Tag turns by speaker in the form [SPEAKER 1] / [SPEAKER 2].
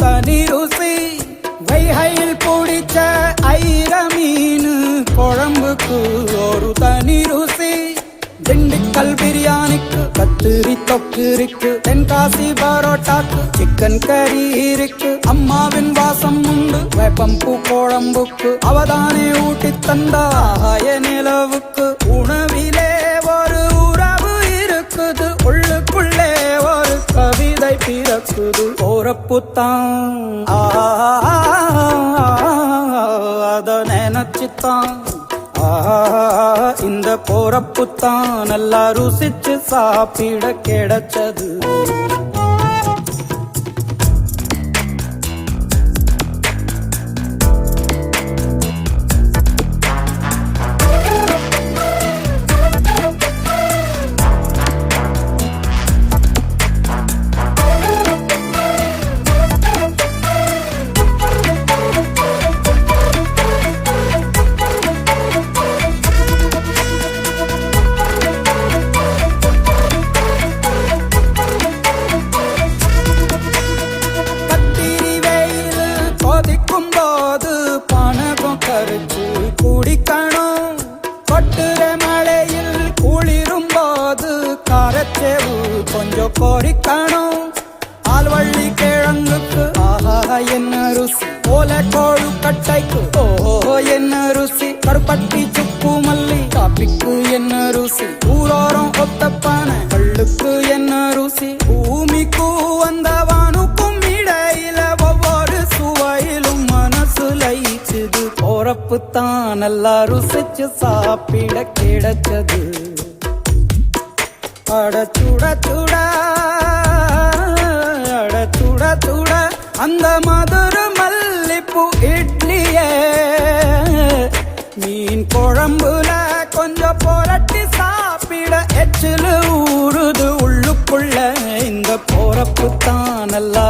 [SPEAKER 1] தனி ருசி. வைகையில் பிடிச்ச ஐர மீன். குழம்புக்கு ஒரு தனி ருசி. திண்டுக்கல் பிரியாணிக்கு கத்திரி தொக்கு இருக்கு. தென்காசி பரோட்டாக்கு சிக்கன் கறி இருக்கு. அம்மாவின் வாசம் உண்டு. வேப்பம்பூ குழம்புக்கு. அவதானே ஊட்டி தந்தாய நிலவுக்கு. உணவு பிறக்குது போறப்புத்தான் அத நினைச்சுத்தான். இந்த போறப்புத்தான். நல்லா ருசிச்சு சாப்பிட கிடைச்சது. பணகம் குடிக்கணும். கொட்டுற மழையில் குளிரும் போது காரச்சேவு கொஞ்சம் பொறிக்கணும் ஆழ்வள்ளி கிழங்குக்கு ஆஹா என்ன ருசி. போல கோழு கட்டைக்கு ஓஹோ என்ன ருசி. கருப்பட்டி சுப்பு மல்லி காப்பிக்கு என்ன ருசி. ஊரோரம் ஒத்தப்பான போறப்பு தான் நல்லா ருசிச்சு சாப்பிட கிடைச்சது. அடச்சுட சுட அடச்சுட சுட அந்த மதுர மல்லிப்பூ இட்லியே. மீன் குழம்புல கொஞ்சம் புரட்டி சாப்பிட எச்சிலு ஊறுது உள்ளுக்குள்ள. இந்த போறப்பு தான் நல்லா